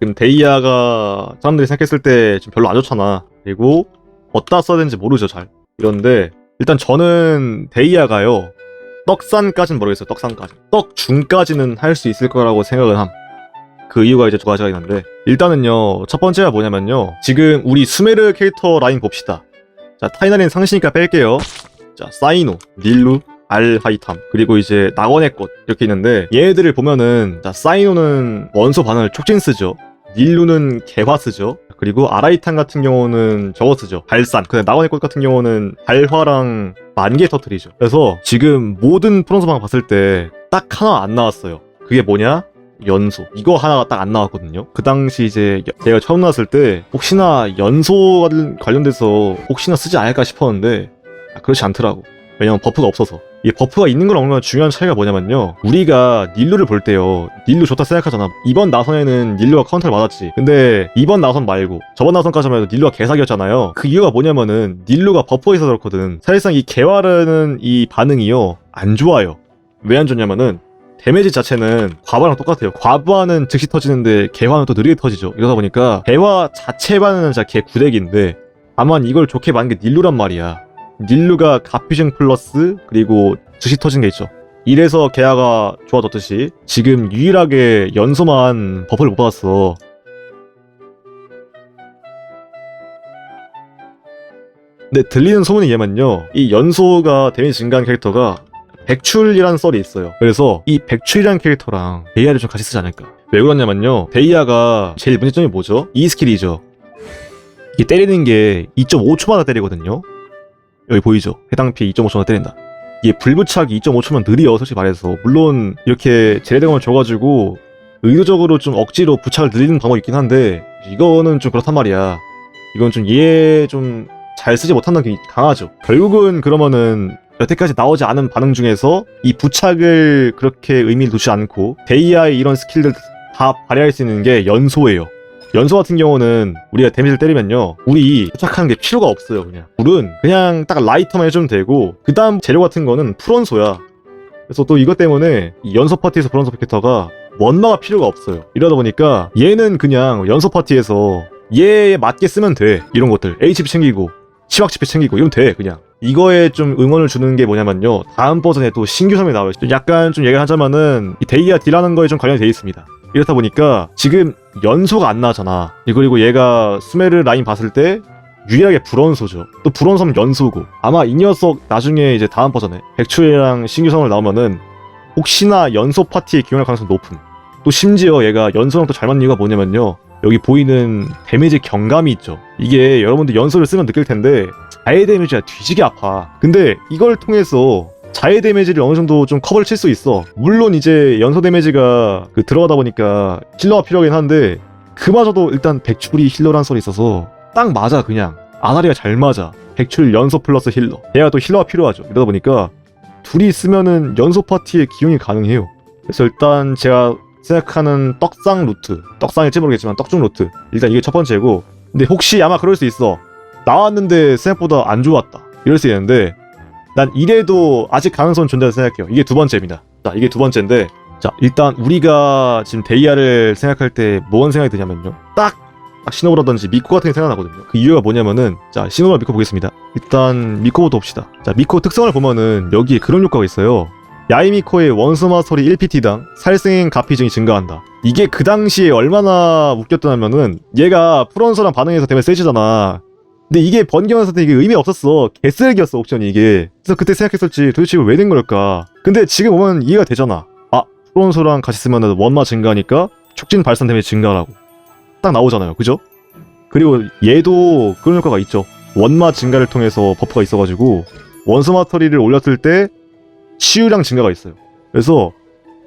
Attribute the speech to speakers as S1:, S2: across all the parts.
S1: 지금 데이아가 사람들이 생각했을 때 지금 별로 안 좋잖아. 그리고 어디다 써야 되는지 모르죠, 잘. 이런데 일단 저는 데이아가요. 떡산까지는 모르겠어요, 떡산까지. 떡중까지는 할 수 있을 거라고 생각은 함. 그 이유가 이제 두 가지가 있는데 일단은요 첫 번째가 뭐냐면요 지금 우리 수메르 캐릭터 라인 봅시다 자 타이나린 상시니까 뺄게요 자 사이노 닐루 알하이탐 그리고 이제 낙원의 꽃 이렇게 있는데 얘네들을 보면은 자 사이노는 원소 반응을 촉진 쓰죠 닐루는 개화 쓰죠. 그리고 아라이탄 같은 경우는 저거 쓰죠. 발산. 근데 낙원의 꽃 같은 경우는 발화랑 만개 터트리죠. 그래서 지금 모든 프론소방 봤을 때 딱 하나 안 나왔어요. 그게 뭐냐? 연소. 이거 하나가 딱 안 나왔거든요. 그 당시 이제 여- 제가 처음 나왔을 때 혹시나 연소 관- 관련돼서 혹시나 쓰지 않을까 싶었는데 아, 그렇지 않더라고 왜냐면 버프가 없어서. 이 버프가 있는 걸 얻는 중요한 차이가 뭐냐면요. 우리가 닐루를 볼 때요. 닐루 좋다 생각하잖아. 이번 나선에는 닐루가 카운터를 맞았지. 근데 이번 나선 말고 저번 나선까지만 해도 닐루가 개사기였잖아요. 그 이유가 뭐냐면은 닐루가 있어서 그렇거든. 사실상 이 개화르는 이 반응이요. 안 좋아요. 왜 안 좋냐면은 데미지 자체는 과부랑 똑같아요. 과부하는 즉시 터지는데 개화는 또 느리게 터지죠. 이러다 보니까 개화 자체 반응은 진짜 개 구대기인데 다만 이걸 좋게 만든 게 닐루란 말이야. 닐루가 가피징 플러스 그리고 즉시 터진 게 있죠. 이래서 개화가 좋아졌듯이 지금 유일하게 연소만 버프를 못 받았어. 근데 들리는 소문에 의하면요. 이 연소가 데미지 증가한 캐릭터가 백출이라는 썰이 있어요. 그래서 이 백출이라는 캐릭터랑 데이아를 좀 같이 쓰지 않을까. 왜 그러냐면요. 데이아가 제일 문제점이 뭐죠? 이 스킬이죠. 이게 때리는 게 2.5초마다 때리거든요. 여기 보이죠? 해당 피해 2.5초마다 때린다. 이게 불부착이 2.5초면 느려, 솔직히 말해서. 물론 이렇게 제대공을 줘가지고 의도적으로 좀 억지로 부착을 늘리는 방법이 있긴 한데 이거는 좀 그렇단 말이야. 이건 좀 이해 좀 잘 쓰지 못한다는 게 강하죠. 결국은 그러면은 여태까지 나오지 않은 반응 중에서 이 부착을 그렇게 의미를 두지 않고 데이아의 이런 스킬들 다 발휘할 수 있는 게 연소예요. 연소 같은 경우는 우리가 데미지를 때리면요. 우리 부착하는 게 필요가 없어요, 그냥. 불은 그냥 딱 라이터만 해주면 되고, 그 다음 재료 같은 거는 풀원소야. 그래서 또 이것 때문에 이 연소 파티에서 풀원소 피켓터가 원마가 필요가 없어요. 이러다 보니까 얘는 그냥 연소 파티에서 얘에 맞게 쓰면 돼. 이런 것들. HP 챙기고, 치확 치피 챙기고, 이러면 돼, 그냥. 이거에 좀 응원을 주는 게 뭐냐면요. 다음 버전에 또 신규 섬이 나와요. 좀 약간 좀 얘기를 하자면은 이 데이아 딜하는 거에 좀 관련이 돼 있습니다. 이렇다 보니까 지금 연소가 안 나잖아. 그리고 얘가 스메르 라인 봤을 때 유일하게 불원소죠. 또 불원섬 연소고. 아마 이 녀석 나중에 이제 다음 버전에 백추이랑 신규 섬을 나오면은 혹시나 연소 파티에 기용할 가능성이 높음. 또 심지어 얘가 연소랑 또 잘 맞는 이유가 뭐냐면요. 여기 보이는 데미지 경감이 있죠. 이게 여러분들 연소를 쓰면 느낄 텐데 자해 데미지가 뒤지게 아파. 근데 이걸 통해서 자해 데미지를 어느 정도 좀 커버를 칠 수 있어. 물론 이제 연소 데미지가 그 들어가다 보니까 힐러가 필요하긴 한데 그마저도 일단 백출이 힐러란 썰이 있어서 딱 맞아 그냥 아다리가 잘 맞아. 백출 연소 플러스 힐러. 얘가 또 힐러가 필요하죠. 이러다 보니까 둘이 있으면은 연소 파티에 기용이 가능해요. 그래서 일단 제가 생각하는 떡상 루트, 떡상일지 모르겠지만 떡중 루트. 일단 이게 첫 번째고. 근데 혹시 아마 그럴 수 있어. 나왔는데 생각보다 안 좋았다. 이럴 수 있는데 난 이래도 아직 가능성은 존재한다 생각해요. 이게 두 번째입니다. 자, 이게 두 번째인데 자, 일단 우리가 지금 데이아를 생각할 때 뭔 생각이 드냐면요. 딱, 딱 시노브라든지 미코 같은 게 생각나거든요. 그 이유가 뭐냐면은 자, 시노브라 미코 보겠습니다. 일단 미코부터 봅시다. 자, 미코 특성을 보면은 여기에 그런 효과가 있어요. 야이미코의 원수 마스터리 1PT당 살생 가피증이 증가한다. 이게 그 당시에 얼마나 웃겼더냐면은 얘가 프론서랑 반응해서 되면 세지잖아. 근데 이게 번개원한테 이게 의미 없었어. 개쓰레기였어 옵션이 이게. 그래서 그때 생각했었지. 도대체 왜 된 걸까? 근데 지금 보면 이해가 되잖아. 아 프론소랑 같이 쓰면 원마 증가하니까 촉진 발산 데미지 증가라고. 딱 나오잖아요. 그죠? 그리고 얘도 그런 효과가 있죠. 원마 증가를 통해서 버프가 있어가지고 원소 마터리를 올렸을 때 치유량 증가가 있어요. 그래서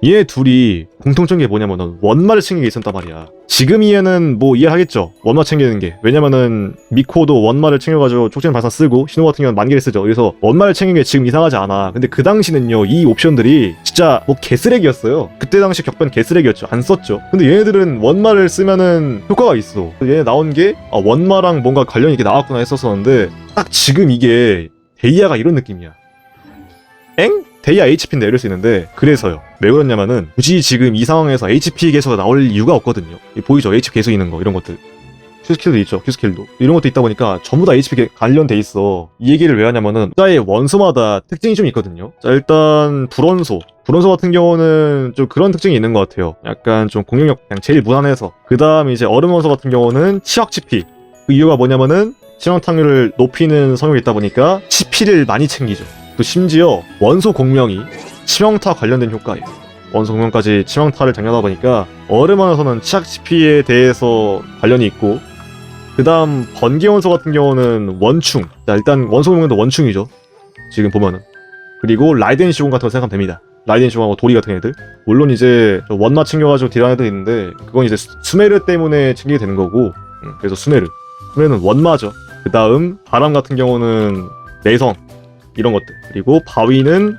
S1: 얘 둘이 공통점이 뭐냐면은 원마를 챙기는 게 있었단 말이야. 지금 이해는 뭐 이해하겠죠. 원마 챙기는 게. 왜냐면은 미코도 원마를 챙겨가지고 촉진 발사 쓰고 신호 같은 경우는 만개를 쓰죠. 그래서 원마를 챙기는 게 지금 이상하지 않아. 근데 그 당시는요 이 옵션들이 진짜 뭐 개쓰레기였어요. 그때 당시 격변 개쓰레기였죠. 안 썼죠. 근데 얘네들은 원마를 쓰면은 효과가 있어. 얘네 나온 게 아, 원마랑 뭔가 관련이 있게 나왔구나 했었었는데 딱 지금 이게 데이아가 이런 느낌이야. 엥? 데이아 HP인데 이럴 수 있는데 그래서요. 왜 그러냐면은 굳이 지금 이 상황에서 HP 개수가 나올 이유가 없거든요. 이 보이죠? HP 개수 있는 거 이런 것들. 큐스킬도 있죠? 큐스킬도. 이런 것도 있다 보니까 전부 다 HP 게 관련돼 있어. 이 얘기를 왜 하냐면은 숫자의 원소마다 특징이 좀 있거든요. 자 일단 불원소. 불원소 같은 경우는 좀 그런 특징이 있는 것 같아요. 약간 좀 공격력 그냥 제일 무난해서. 그 다음 이제 얼음 원소 같은 경우는 치확 치피 그 이유가 뭐냐면은 치명타률을 높이는 성욕이 있다 보니까 치피를 많이 챙기죠 또 심지어 원소 공명이 치명타 관련된 효과예요. 원소 공명까지 치명타를 장려하다 보니까 얼음원에서는 치약 치피에 대해서 관련이 있고 그 다음 번개 원소 같은 경우는 원충. 자 일단 원소 공명도 원충이죠. 지금 보면은. 그리고 라이덴 시공 같은 거 생각하면 됩니다. 라이덴 시공하고 도리 같은 애들. 물론 이제 원마 챙겨가지고 딜하는 애들 있는데 그건 이제 수- 수메르 때문에 챙기게 되는 거고 음, 그래서 수메르. 수메르는 원마죠. 그 다음 바람 같은 경우는 내성 이런 것들. 그리고 바위는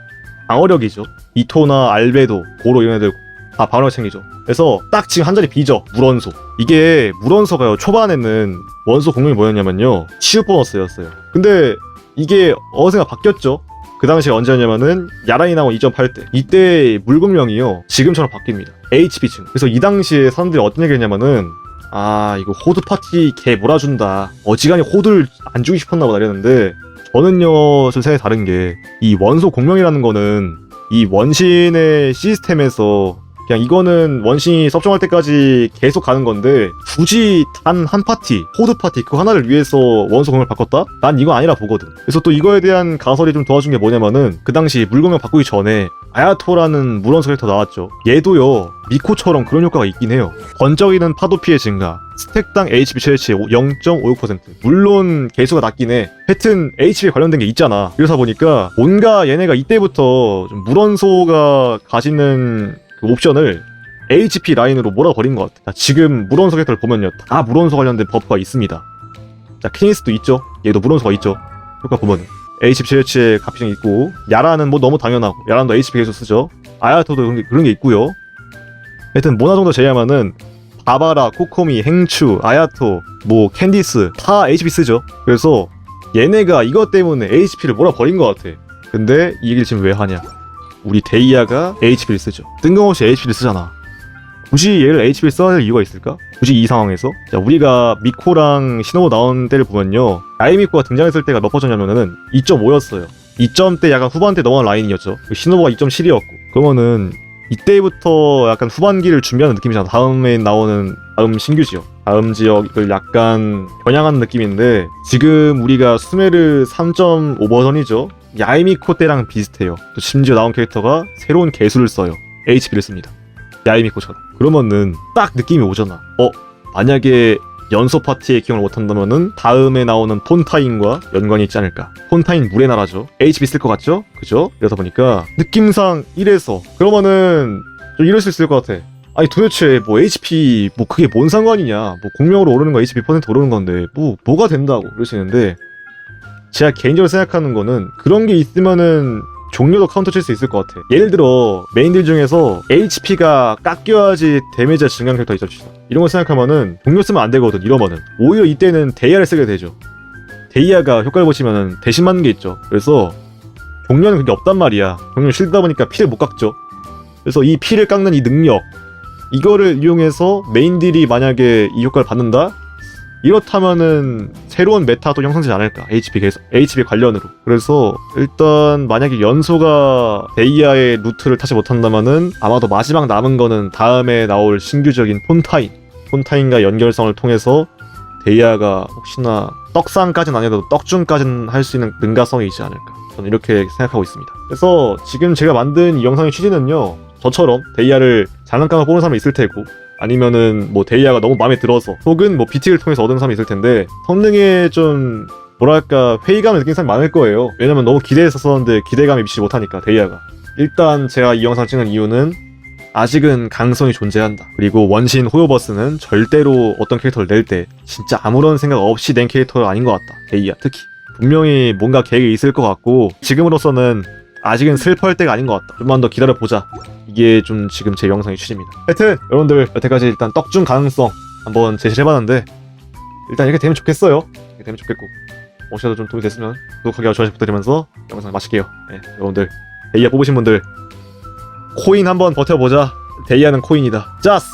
S1: 방어력이죠. 이토나 알베도 고로 이런 애들 다 방어력 챙기죠. 그래서 딱 지금 한 자리 비죠. 물원소. 이게 물원소가요. 초반에는 원소 공룡이 뭐였냐면요. 치유 보너스였어요. 근데 이게 어느샌가 바뀌었죠. 그 당시에 언제였냐면은 야란이 나온 2.8때. 이때 물공룡이요. 지금처럼 바뀝니다. HP층. 그래서 이 당시에 사람들이 어떤 얘기 했냐면은 아 이거 호드 파티 개 몰아준다. 어지간히 호드를 안 주기 싶었나 보다 이랬는데 저는요 좀 생각이 다른 게 이 원소 공명이라는 거는 이 원신의 시스템에서 그냥 이거는 원신이 섭정할 때까지 계속 가는 건데 굳이 단 한 파티 호드 파티 그 하나를 위해서 원소 공명을 바꿨다? 난 이거 아니라 보거든. 그래서 또 이거에 대한 가설이 좀 도와준 게 뭐냐면은 그 당시 물공명 바꾸기 전에 아야토라는 물원소 캐릭터 나왔죠. 얘도요 미코처럼 그런 효과가 있긴 해요. 번쩍이는 파도 피해 증가 스택당 HP 최대치 0.56% 물론 개수가 낮긴 해. 하여튼 HP에 관련된 게 있잖아. 그러다 보니까 뭔가 얘네가 이때부터 좀 물원소가 가지는 그 옵션을 HP 라인으로 몰아버린 것 같아. 자, 지금 물원소 캐릭터를 보면요. 다 물원소 관련된 버프가 있습니다. 자 키니스도 있죠? 얘도 물원소가 있죠? 효과 보면은. HP 최대치에 가피증 있고 야라는 뭐 너무 당연하고 야란도 HP 계속 쓰죠? 아야토도 그런 게, 그런 게 있고요. 하여튼 모나 정도 제외하면은 바바라, 코코미, 행추, 아야토, 뭐 캔디스 다 HP 쓰죠. 그래서 얘네가 이것 때문에 HP를 몰아버린 것 같아. 근데 이 얘기를 지금 왜 하냐? 우리 데이아가 HP를 쓰죠. 뜬금없이 HP를 쓰잖아. 굳이 얘를 HP를 써야 될 이유가 있을까? 굳이 이 상황에서? 자, 우리가 미코랑 시노부 나온 때를 보면요. 아이미코가 등장했을 때가 몇 퍼졌냐면은 2.5였어요. 2점대 약간 후반대 넘어간 라인이었죠. 시노부가 2.7이었고. 그러면은 이때부터 약간 후반기를 준비하는 느낌이잖아. 다음에 나오는 다음 신규 지역. 다음 지역을 약간 겨냥하는 느낌인데 지금 우리가 수메르 3.5 버전이죠. 야이미코 때랑 비슷해요. 또 심지어 나온 캐릭터가 새로운 개수를 써요. HP를 씁니다. 야이미코처럼. 그러면은 딱 느낌이 오잖아. 어? 만약에 연소 파티에 기용을 못한다면은 다음에 나오는 폰타인과 연관이 있지 않을까. 폰타인 물의 나라죠. HP 쓸것 같죠? 그죠? 이러다 보니까 느낌상 이래서 그러면은 좀 이럴 수 있을 것 같아. 아니 도대체 뭐 HP 뭐 그게 뭔 상관이냐? 뭐 공명으로 오르는 거 HP 퍼센트 오르는 건데 뭐 뭐가 된다고 있는데 제가 개인적으로 생각하는 거는 그런 게 있으면은 종료도 카운터 칠 수 있을 것 같아. 예를 들어 메인들 중에서 HP가 깎여야지 데미지가 증가하는 캐릭터 있었시다. 이런 거 생각하면은 종료 쓰면 안 되거든. 이러면은 오히려 이때는 데이아를 쓰게 되죠. 데이아가 효과를 보시면은 대신 맞는 게 있죠. 그래서 종료는 그게 없단 말이야. 종료 실다 보니까 피를 못 깎죠. 그래서 이 피를 깎는 이 능력 이거를 이용해서 메인들이 만약에 이 효과를 받는다? 이렇다면은 새로운 메타도 형성되지 않을까? HP 계속 HP 관련으로. 그래서 일단 만약에 연소가 데이아의 루트를 타지 못한다면은 아마도 마지막 남은 거는 다음에 나올 신규적인 폰타인. 폰타인과 연결성을 통해서 데이아가 혹시나 떡상까지는 아니어도 떡중까지는 할 수 있는 능가성이 있지 않을까? 저는 이렇게 생각하고 있습니다. 그래서 지금 제가 만든 이 영상의 취지는요 저처럼 데이아를 장난감을 뽑는 사람이 있을 테고 아니면은 뭐 데이아가 너무 마음에 들어서 혹은 뭐 BT를 통해서 얻은 사람이 있을 텐데 성능에 좀 뭐랄까 회의감을 느낀 사람이 많을 거예요. 왜냐면 너무 기대했었었는데 기대감이 미치지 못하니까 데이아가. 일단 제가 이 영상 찍는 이유는 아직은 가능성이 존재한다. 그리고 원신 호요버스는 절대로 어떤 캐릭터를 낼 때 진짜 아무런 생각 없이 낸 캐릭터가 아닌 것 같다. 데이아 특히. 분명히 뭔가 계획이 있을 것 같고 지금으로서는 아직은 슬퍼할 때가 아닌 것 같다. 좀만 더 기다려 보자 이게 좀 지금 제 영상의 취지입니다. 하여튼 여러분들 여태까지 일단 떡중 가능성 한번 제시를 해봤는데 일단 이렇게 되면 좋겠어요. 이렇게 되면 좋겠고 혹시라도 좀 도움이 됐으면 구독하기와 좋아요 부탁드리면서 영상 마칠게요. 네, 여러분들 데이아 뽑으신 분들 코인 한번 버텨보자 데이아는 코인이다 짜스